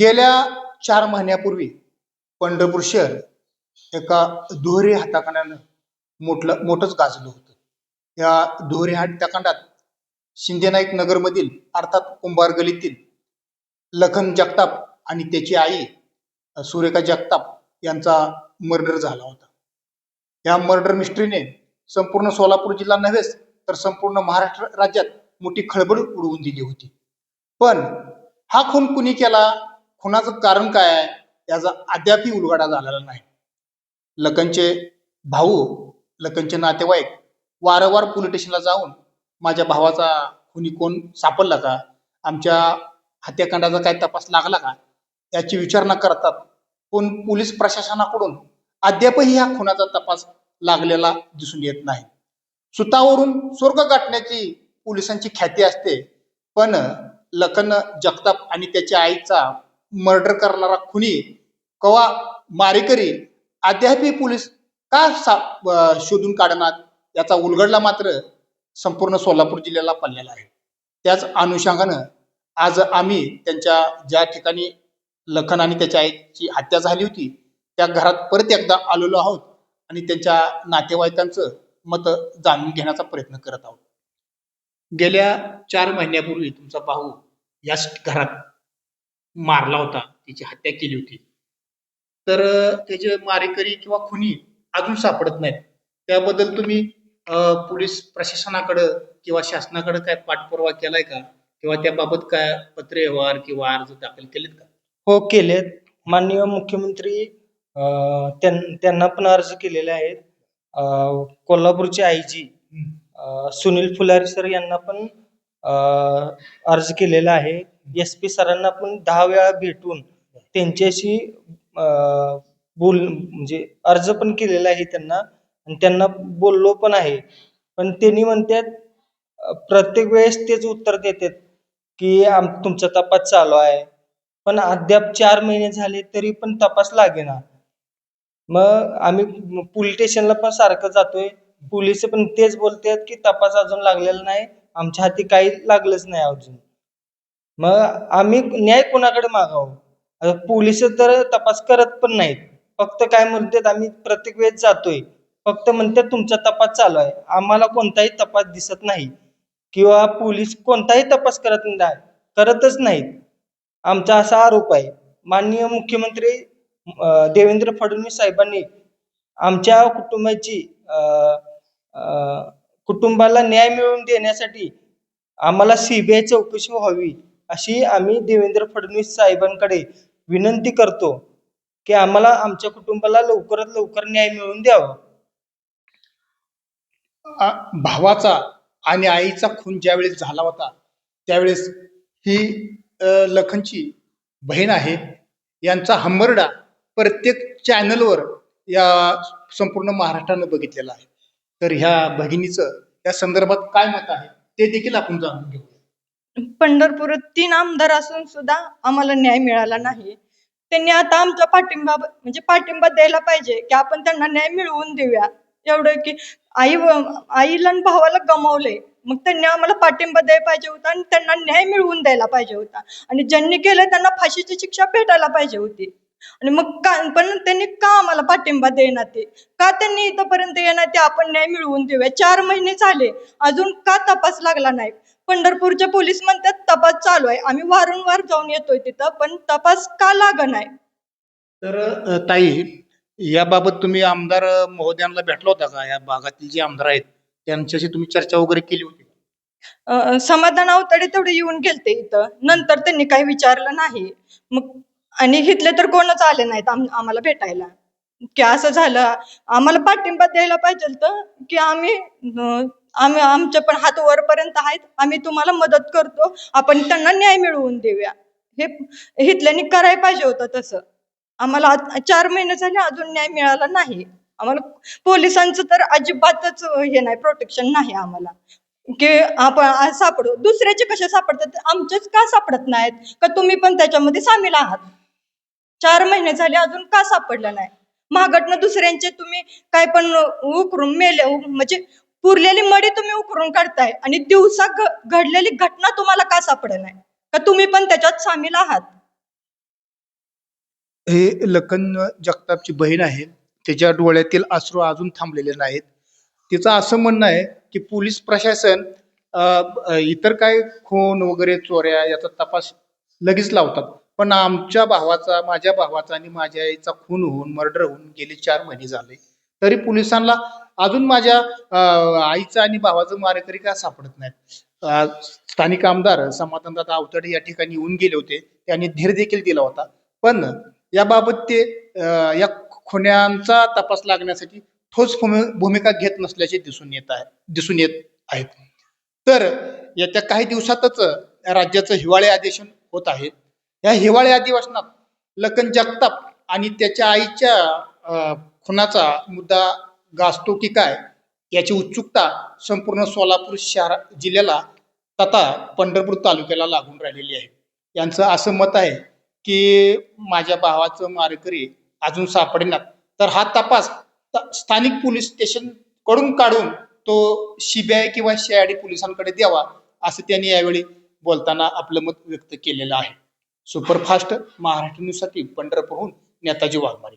गेल्या चार महिन्यापूर्वी पंढरपूर शहर एका दुहेरी हत्याकांडानं मोठलं मोठंच गाजलं होतं. या दुहेरी हत्याकांडात शिंदेनाईक नगरमधील अर्थात कुंभार गलीतील लखन जगताप आणि त्याची आई सुरेखा जगताप यांचा मर्डर झाला होता. या मर्डर मिस्ट्रीने संपूर्ण सोलापूर जिल्हा नव्हेच तर संपूर्ण महाराष्ट्र राज्यात मोठी खळबळ उडवून दिली होती. पण हा खून कुणी केला? खुनाचं कारण काय आहे? याचा अद्यापही उलगडा झालेला नाही. लखनचे भाऊ लखनचे नातेवाईक वारंवार पोलीस स्टेशनला जाऊन माझ्या भावाचा खुनी कोण सापडला का? आमच्या हत्याकांडाचा काय तपास लागला का? याची विचारणा करतात पण पोलीस प्रशासनाकडून अद्यापही ह्या खुनाचा तपास लागलेला दिसून येत नाही. सुतावरून स्वर्ग गाठण्याची पोलिसांची ख्याती असते पण लखन जगताप आणि त्याच्या आईचा मर्डर करणारा खुनी कवा मारेकरी अद्यापही पोलीस का सा शोधून काढणार? याचा उलगडला मात्र संपूर्ण सोलापूर जिल्ह्याला पडलेला आहे. त्याच अनुषंगानं आज आम्ही त्यांच्या ज्या ठिकाणी लखन आणि त्याच्या आईची हत्या झाली होती त्या घरात परत एकदा आलेलो आहोत आणि त्यांच्या नातेवाईकांचं मत जाणून घेण्याचा प्रयत्न करत आहोत. गेल्या चार महिन्यापूर्वी तुमचा भाऊ याच घरात मारला होता. त्याची हत्या केली होती. तर त्याचे मारेकरी किंवा खुनी अजून सापडत नाहीत. त्याबद्दल तुम्ही पोलीस प्रशासनाकडं किंवा शासनाकडे काय पाठपुरावा केलाय का? किंवा त्याबाबत काय पत्रव्यवहार किंवा अर्ज दाखल केलेत का? हो केलेत. माननीय मुख्यमंत्री त्यांना पण अर्ज केलेले आहेत. कोल्हापूरचे I G Sunil Phulari sir यांना पण अर्ज केलेला आहे. एस पी सरांना पण दहा वेळा भेटून त्यांच्याशी बोल म्हणजे अर्ज पण केलेला आहे त्यांना आणि त्यांना बोललो पण आहे. पण त्यांनी म्हणतात प्रत्येक वेळेस तेच उत्तर देतात की आम तुमचा तपास चालू आहे. पण अद्याप चार महिने झाले तरी पण तपास लागेना. मग आम्ही पोलीस स्टेशनला पण सारखं जातोय. पोलीस पण तेच बोलतात की तपास अजून लागलेला नाही. आमच्या हाती काही लागलंच नाही अजून. मग आम्ही न्याय कोणाकडे मागावं? पोलीस तर तपास करत पण नाहीत. फक्त काय म्हणतात आम्ही प्रत्येक वेळेस जातोय. फक्त म्हणतात तुमचा तपास चालू आहे. आम्हाला कोणताही तपास दिसत नाही. किंवा पोलीस कोणताही तपास करत नाही. करतच नाहीत. आमचा असा आरोप आहे. माननीय मुख्यमंत्री देवेंद्र फडणवीस साहेबांनी आमच्या कुटुंबाची कुटुंबाला न्याय मिळवून देण्यासाठी आम्हाला सीबीआय चौकशी व्हावी अशी आम्ही देवेंद्र फडणवीस साहेबांकडे विनंती करतो की आम्हाला आमच्या कुटुंबाला लवकरात लवकर न्याय मिळवून द्यावा. भावाचा आणि आईचा खून ज्यावेळेस झाला होता त्यावेळेस ही लखनची बहीण आहे यांचा हंबरडा प्रत्येक चॅनलवर या संपूर्ण महाराष्ट्रानं बघितलेला आहे. तर ह्या भगिनीचं त्या संदर्भात काय मत आहे? ते देखील आपण जाणून घेऊ पंढरपुरात तीन आमदार असून सुद्धा आम्हाला न्याय मिळाला नाही. त्यांनी आता आमचा पाठिंबा म्हणजे पाठिंबा द्यायला पाहिजे की आपण त्यांना न्याय मिळवून देऊया. एवढं की आई आईला आणि भावाला गमावलंय. मग त्यांनी आम्हाला पाठिंबा द्यायला पाहिजे होता आणि त्यांना न्याय मिळवून द्यायला पाहिजे होता. आणि ज्यांनी केलं त्यांना फाशीची शिक्षा भेटायला पाहिजे होती. आणि मग का पण त्यांनी का आम्हाला पाठिंबा देणार ते? का त्यांनी इथंपर्यंत येणार ते आपण न्याय मिळवून देऊया? चार महिने झाले अजून का तपास लागला नाही? पंढरपूरचे पोलीस म्हणतात तपास चालू आहे. आम्ही वारंवार जाऊन येतोय तिथं पण तपास का लाग नाही? तर अ, ताई याबाबत तुम्ही आमदार महोदयांना भेटला होता का? या भागातील जे आमदार आहेत त्यांच्याशी तुम्ही चर्चा वगैरे केली होती का? अं, समाधान अवतडे तेवढे येऊन गेलते इथं. नंतर त्यांनी काही विचारलं नाही. मग आणि इथले तर कोणच आले नाहीत आम- आम्हाला भेटायला. की असं झालं आम्हाला पाठिंबा द्यायला पाहिजे तर की आम्ही आम्ही आमचे पण हात वरपर्यंत आहेत आम्ही तुम्हाला मदत करतो आपण त्यांना न्याय मिळवून देऊया. हे हितल्यानी करायला पाहिजे होतं तसं. आम्हाला चार महिने झाले अजून न्याय मिळाला नाही. आम्हाला पोलिसांचं तर अजिबातच हे नाही प्रोटेक्शन नाही आम्हाला. की आपण सापडू दुसऱ्याचे कसे सापडतात आमचेच का सापडत नाहीत? का तुम्ही पण त्याच्यामध्ये सामील आहात? चार महिने झाले अजून का सापडलं नाही? महागटनं दुसऱ्यांचे तुम्ही काय पण उकरून मेले म्हणजे पुरलेली मडी तुम्ही उकरून काढताय आणि दिवसा घडलेली घटना तुम्हाला का सापड नाही? का तुम्ही पण त्याच्यात सामील आहात? हे लखन जगतापची बहीण आहे तिच्या डोळ्यातील आश्रू अजून थांबलेले नाहीत. तिचं असं म्हणणं आहे की पोलीस प्रशासन इतर काय खून वगैरे चोऱ्या याचा तपास लगेच लावतात. पण आमच्या भावाचा माझ्या भावाचा आणि माझ्या आईचा खून होऊन मर्डर होऊन गेले चार महिने झाले. तरी पोलिसांना अजून माझ्या आईचा आणि भावाचं मारेकरी का सापडत नाहीत. स्थानिक आमदार समाधानदादा आवताडे या ठिकाणी येऊन गेले होते. त्यांनी धीर देखील दिला होता. पण याबाबत ते या खुन्यांचा तपास लागण्यासाठी ठोस भूमिका घेत नसल्याचे दिसून येत आहे दिसून येत आहेत. तर येत्या काही दिवसातच राज्याचं हिवाळी अधिवेशन होत आहे. या हिवाळी अधिवेशनात लखन जगताप आणि त्याच्या आईच्या खुनाचा मुद्दा गाजतो की काय याची उत्सुकता संपूर्ण सोलापूर शहर जिल्ह्याला तथा पंढरपूर तालुक्याला लागून राहिलेली आहे. यांचं असं मत आहे की माझ्या भावाचं मारेकरी अजून सापडेनात तर हा तपास त- स्थानिक पोलीस स्टेशनकडून काढून तो सीबीआय किंवा सीआयडी पोलिसांकडे द्यावा असं त्यांनी यावेळी बोलताना आपलं मत व्यक्त केलेलं आहे. सुपरफास्ट महाराष्ट्र न्यूजसाठी पंढरपूरहून नेताजी वाघमारे.